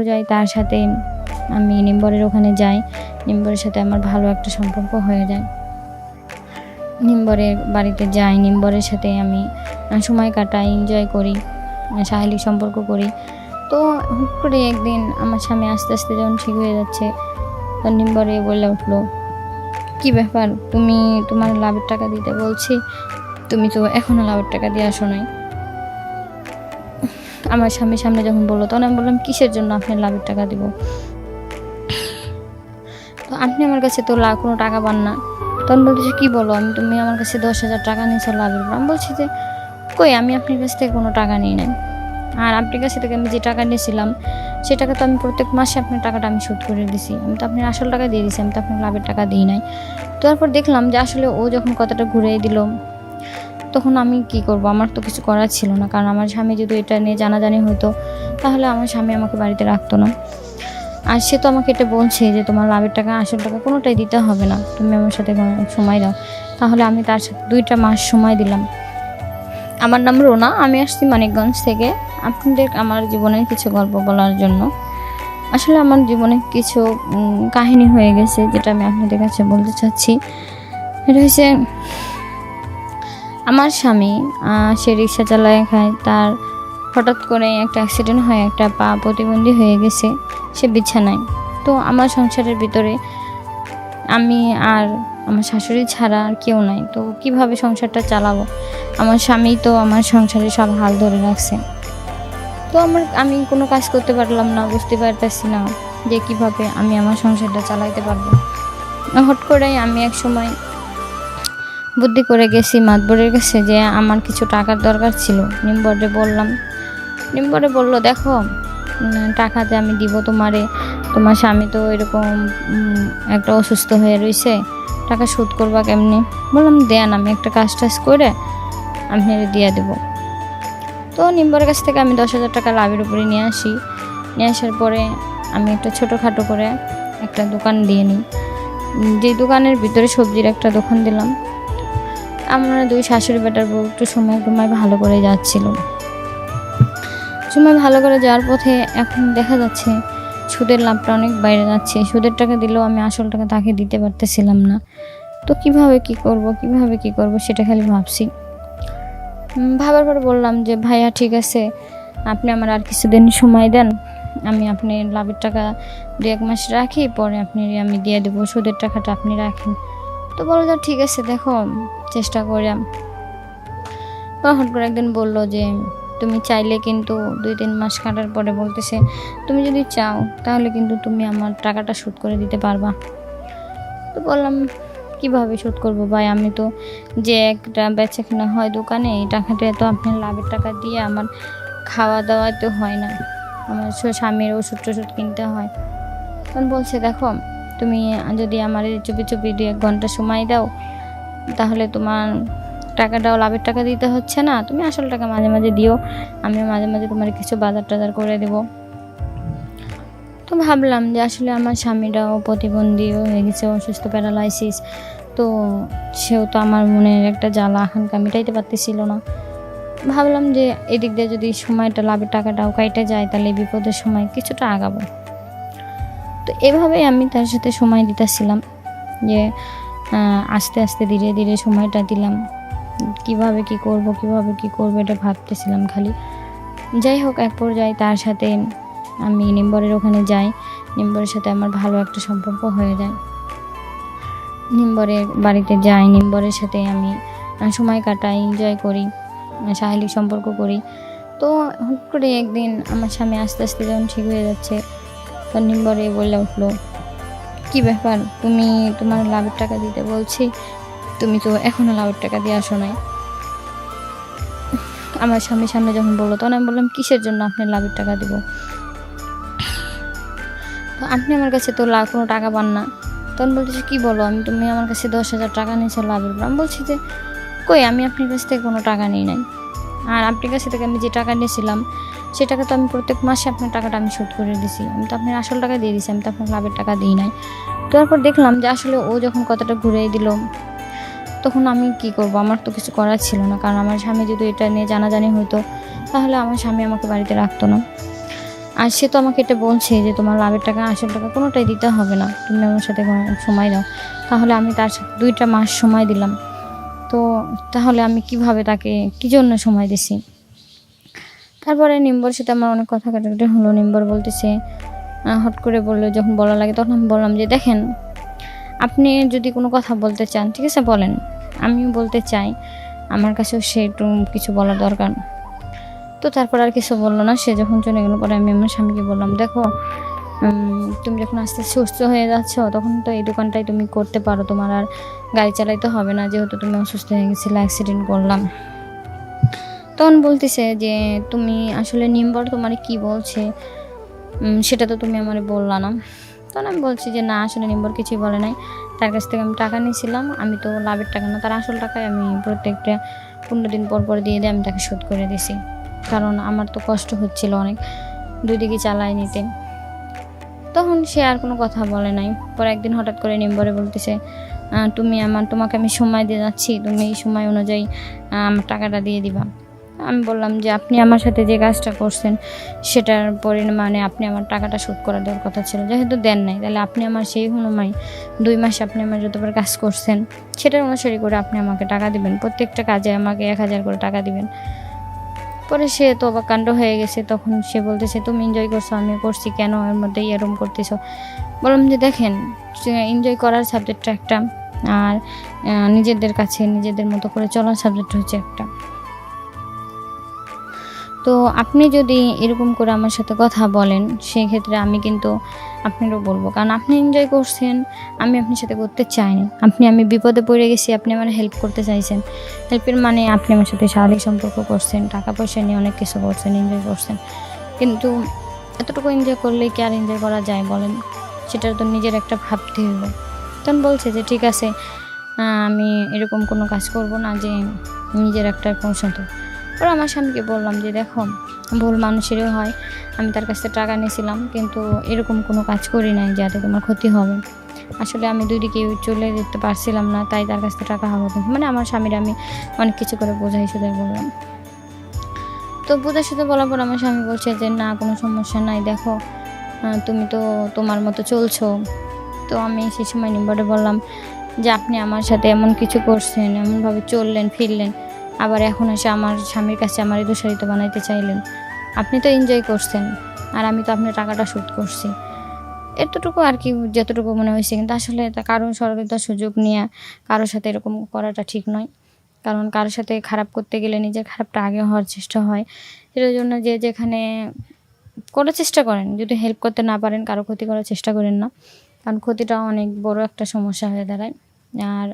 যাই, তার সাথে আমি নিম্বরের ওখানে যাই। নিম্বরের সাথে আমার ভালো একটা সম্পর্ক হয়ে যায়। নিম্বরের বাড়িতে যাই। নিম্বরের সাথে আমি সময় কাটাই এনজয় করি শারীরিক সম্পর্ক করি। তো হুট করে একদিন আমার স্বামী আস্তে আস্তে যখন ঠিক হয়ে যাচ্ছে তখন নিম্বরে বলে উঠল, কি ব্যাপার? তুমি তোমার লাভের টাকা দিতে বলছি, তুমি তো এখনও লাভের টাকা দিয়ে আসো নাই আমার স্বামীর সামনে যখন বলল, তখন আমি বললাম, কিসের জন্য আপনার লাভের টাকা দিব? তো আপনি আমার কাছে তো লাভ কোনো টাকা পান না। তখন বলতেছে, কী বলো, আমি তুমি আমার কাছে দশ হাজার টাকা নিয়েছো লাভের উপর। আমি বলছি যে, কই, আমি আপনার কাছ থেকে কোনো টাকা নিই নাই। আর আপনার কাছ থেকে আমি যে টাকা নিয়েছিলাম, সে টাকা তো আমি প্রত্যেক মাসে আপনার টাকাটা আমি শোধ করে দিছি। আমি তো আপনার আসল টাকা দিয়ে দিছি, আমি তো আপনার লাভের টাকা দিই নাই। তারপর দেখলাম যে আসলে ও যখন কথাটা ঘুরিয়ে দিল তখন আমি কি করব? আমার তো কিছু করার ছিল না। কারণ আমার স্বামী যদি এটা নিয়ে জানাজানি হতো তাহলে আমার স্বামী আমাকে বাড়িতে রাখতো না। আর সে তো আমাকে এটা বলছে যে, তোমার লাভের টাকা, আসল টাকা কোনোটাই দিতে হবে না। তুমি আমার সাথে সময় দাও। তাহলে আমি তার সাথে দুইটা মাস সময় দিলাম। আমার নাম রোনা। আমি আসছি মানিকগঞ্জ থেকে। আপনাদের আমার জীবনের কিছু গল্প বলার জন্য। আসলে আমার জীবনে কিছু কাহিনী হয়ে গেছে, যেটা আমি আপনাদের কাছে বলতে চাচ্ছি। এটা হচ্ছে আমার স্বামী সে রিক্সা চালায়, খায়। তার হঠাৎ করে একটা অ্যাক্সিডেন্ট হয়ে, একটা পা প্রতিবন্ধী হয়ে গেছে, সে বিছানায়। তো আমার সংসারের ভিতরে আমি আর আমার শাশুড়ি ছাড়া আর কেউ নাই। তো কীভাবে সংসারটা চালাবো? আমার স্বামী তো আমার সংসারে সব হাল ধরে রাখছে। তো আমার, আমি কোনো কাজ করতে পারলাম না, বুঝতে পারতেছি না যে কীভাবে আমি আমার সংসারটা চালাইতে পারব। হট করেই আমি এক সময় বুদ্ধি করে গেছি মাতবরের কাছে যে আমার কিছু টাকার দরকার ছিল। নিম্বরে বললাম নিম্বরে বলল দেখো উম, টাকাতে আমি দিব তোমারে। তোমার স্বামী তো এরকম একটা অসুস্থ হয়ে রয়েছে টাকা শোধ করবা কেমনি? বললাম দেন আমি একটা কাজ টাজ করে আমি দিয়ে দেবো। তো নিম্বরের কাছ থেকে আমি দশ হাজার টাকা লাভের উপরে নিয়ে আসি। নিয়ে আসার পরে আমি একটা ছোটোখাটো করে একটা দোকান দিয়ে নিই। যে দোকানের ভিতরে সবজির একটা দোকান দিলাম। আমরা দুই শাশুড়ি বেটার বউ একটু সময় টময় ভালো করে যাচ্ছিল। সময় ভালো করে যাওয়ার পথে এখন দেখা যাচ্ছে সুদের লাভটা অনেক বাইরে যাচ্ছে। সুদের টাকা দিলেও আমি আসল টাকা তাকে দিতে পারতেছিলাম না। তো কীভাবে কি করব, কীভাবে কি করব সেটা খালি ভাবছি। ভাবার পরে বললাম যে, ভাইয়া, ঠিক আছে, আপনি আমার আর কিছুদিন সময় দেন। আমি আপনি লাভের টাকা দু এক মাস রাখি, পরে আপনি আমি দিয়ে দেবো। সুদের টাকাটা আপনি রাখেন। তো বলো যে, ঠিক আছে, দেখো, চেষ্টা করিলাম হঠাৎ করে একদিন বলল যে, তুমি চাইলে কিন্তু দুই তিন মাস কাটার পরে বলতেছে, তুমি যদি চাও, তাহলে কিন্তু তুমি আমার টাকাটা শোধ করে দিতে পারবা। তো বললাম, কীভাবে শোধ করব ভাই? আমি তো যে একটা বেচা হয় দোকানে, এই টাকাটা তো আপনার লাভের টাকা দিয়ে আমার খাওয়া দাওয়া তো হয় না। আমার স্বামীর ওষুধ টষুধ কিনতে হয়। তখন বলছে, দেখো তুমি যদি আমার এই চুপি চুপি দু এক ঘণ্টা সময় দাও, তাহলে তোমার টাকাটাও লাভের টাকা দিতে হচ্ছে না। তুমি আসল টাকা মাঝে মাঝে দিও আমি মাঝে মাঝে তোমার কিছু বাজার টাজার করে দেবো। তো ভাবলাম যে আসলে আমার স্বামীটাও প্রতিবন্ধী হয়ে গেছে, অসুস্থ প্যারালাইসিস, তো সেও তো আমার মনের একটা জ্বালা আকাঙ্ক্ষা মেটাইতে পারতেছিল না। ভাবলাম যে এদিক দিয়ে যদি সময়টা, লাভের টাকাটাও কাইটে যায়, তাহলে বিপদের সময় কিছুটা আগাবো। তো এভাবেই আমি তার সাথে সময় দিতেছিলাম যে আস্তে আস্তে ধীরে ধীরে সময়টা দিলাম। কীভাবে কি করব, কীভাবে কি করব এটা ভাবতেছিলাম খালি। যাই হোক, এক পর্যায়ে তার সাথে আমি নিম্বরের ওখানে যাই। নিম্বরের সাথে আমার ভালো একটা সম্পর্ক হয়ে যায়। নিম্বরের বাড়িতে যাই। নিম্বরের সাথে আমি সময় কাটাই এনজয় করি সাহেলিক সম্পর্ক করি। তো হুট করে একদিন আমার স্বামী আস্তে আস্তে যখন ঠিক হয়ে যাচ্ছে তখন নিম্বরে বলে উঠল, কি ব্যাপার? তুমি তোমার লাভের টাকা দিতে বলছি, তুমি তো এখনও লাভের টাকা দিয়ে আসো নাই। আমার স্বামীর সামনে যখন বলল, তখন আমি বললাম, কিসের জন্য আপনার লাভের টাকা দিব? তো আপনি আমার কাছে তো লাভ কোনো টাকা পান না। তখন বলতেছে, কি বলো? আমি তুমি আমার কাছে দশ হাজার টাকা নিয়েছো লাভের উপর। আমি বলছি যে, কই? আমি আপনার কাছ থেকে কোনো টাকা নিই নাই। আর আপনার কাছ থেকে আমি যে টাকা নিয়েছিলাম সে টাকা তো আমি প্রত্যেক মাসে আপনার টাকাটা আমি শোধ করে দিছি। আমি তো আপনার আসল টাকা দিয়ে দিছি, আমি তো আপনার লাভের টাকা দিই নাই। তারপর দেখলাম যে আসলে ও যখন কথাটা ঘুরিয়ে দিল, তখন আমি কি করব? আমার তো কিছু করার ছিল না, কারণ আমার স্বামী যদি এটা নিয়ে জানাজানি হতো তাহলে আমার স্বামী আমাকে বাড়িতে রাখতো না। আর সে তো আমাকে এটা বলছে যে তোমার লাভের টাকা, আসল টাকা কোনোটাই দিতে হবে না। তুমি আমার সাথে সময় দাও। তাহলে আমি তার সাথে দুইটা মাস সময় দিলাম। তো তাহলে আমি কীভাবে তাকে, কী জন্য সময় দিছি? তারপরে নিম্বর সাথে আমার অনেক কথা কাটাকাটি হলো। নিম্বর বলতেছে হট করে বলল, যখন বলা লাগে তখন আমি বললাম যে, দেখেন, আপনি যদি কোনো কথা বলতে চান, ঠিক আছে, বলেন। আমিও বলতে চাই। আমার কাছেও সে একটু কিছু বলার দরকার। তো তারপর আর কিছু বলল না। সে যখন চলে গেলো, পরে আমি আমার স্বামীকে বললাম, দেখো তুমি যখন আস্তে আস্তে সুস্থ হয়ে যাচ্ছ, তখন তো এই দোকানটাই তুমি করতে পারো। তোমার আর গাড়ি চালাইতে হবে না। যেহেতু তুমি অসুস্থ হয়ে গেছিলে অ্যাক্সিডেন্ট করলাম। তখন বলতেছে যে, তুমি আসলে নিম্বর তোমার কি বলছে? সেটা তো তুমি আমার বললা না। তখন আমি বলছি যে, না, আসলে নিম্বর কিছুই বলে নাই। তার কাছ থেকে আমি টাকা নিয়েছিলাম। আমি তো লাভের টাকা না, তার আসল টাকায় আমি প্রত্যেকটা পনেরো দিন পর পর দিয়ে দিয়ে আমি তাকে শোধ করে দিছি কারণ আমার তো কষ্ট হচ্ছিল অনেক, দুই দিকে চালাই নিতে। তখন সে আর কোনো কথা বলে নাই। পরে একদিন হঠাৎ করে নিম্বরে বলতেছে তুমি আমার, তোমাকে আমি সময় দিয়ে যাচ্ছি। তুমি এই সময় অনুযায়ী আমার টাকাটা দিয়ে দিবা। আমি বললাম যে, আপনি আমার সাথে যে কাজটা করছেন, সেটার পরিমাণে আপনি আমার টাকাটা শোধ করে দেওয়ার কথা ছিল। যেহেতু দেন নাই, তাহলে আপনি আমার সেই অনুমাই দুই মাস আপনি আমার যতবার কাজ করছেন, সেটার অনুসারী করে আপনি আমাকে টাকা দিবেন। প্রত্যেকটা কাজে আমাকে এক হাজার করে টাকা দিবেন। পরে সে তো অবাক কাণ্ড হয়ে গেছে। তখন সে বলতেছে, তুমি এনজয় করছ আমি করছি। কেন এর মধ্যে এরম করতেছো? বললাম যে, দেখেন এনজয় করার সাবজেক্টটা একটা, আর নিজেদের কাছে, নিজেদের মতো করে চলার সাবজেক্ট হচ্ছে একটা। তো আপনি যদি এরকম করে আমার সাথে কথা বলেন, সেক্ষেত্রে আমি কিন্তু আপনারও বলব। কারণ আপনি এনজয় করছেন, আমি আপনার সাথে করতে চাইনি আপনি, আমি বিপদে পড়ে গেছি, আপনি আমার হেল্প করতে চাইছেন। হেল্পের মানে আপনি আমার সাথে শারীরিক সম্পর্ক করছেন টাকা পয়সা নিয়ে অনেক কিছু করছেন এনজয় করছেন। কিন্তু এতটুকু এনজয় করলেই কি আর এনজয় করা যায় বলেন? সেটা তো নিজের একটা ভাবতে হবে তখন বলছে যে, ঠিক আছে আমি এরকম কোনো কাজ করব না যে নিজের একটা পৌঁছাতো ওরা আমার স্বামীকে বললাম যে, দেখো, ভুল মানুষেরও হয়। আমি তার কাছ থেকে টাকা নিয়েছিলাম, কিন্তু এরকম কোনো কাজ করি নাই যাতে তোমার ক্ষতি হবে। আসলে আমি দুই দিকে চলে যেতে পারছিলাম না, তাই তার কাছ থেকে টাকা হবে মানে আমার স্বামীর আমি অনেক কিছু করে বোঝাই শুধু বললাম। তো বোঝার সাথে বলার পর আমার স্বামী বলছে যে, না, কোনো সমস্যা নাই। দেখো তুমি তো তোমার মতো চলছো। তো আমি সেই সময় নিম্বরে বললাম যে, আপনি আমার সাথে এমন কিছু করছেন, এমনভাবে চললেন, ফিরলেন। আবার এখন এসে আমার স্বামীর কাছে আমার এই দোষারিত বানাইতে চাইলেন। আপনি তো এনজয় করছেন, আর আমি তো আপনার টাকাটা শোধ করছি। এতটুকু আর কি, যতটুকু মনে হয়েছে, কিন্তু আসলে তা কারও সরকারিতার সুযোগ নিয়ে কারোর সাথে এরকম করাটা ঠিক নয়। কারণ কারোর সাথে খারাপ করতে গেলে নিজের খারাপটা আগে হওয়ার চেষ্টা হয়। এটার জন্য যে যেখানে করার চেষ্টা করেন, যদি হেল্প করতে না পারেন, কারও ক্ষতি করার চেষ্টা করেন না। কারণ ক্ষতিটা অনেক বড় একটা সমস্যা হয়ে দাঁড়ায়। আর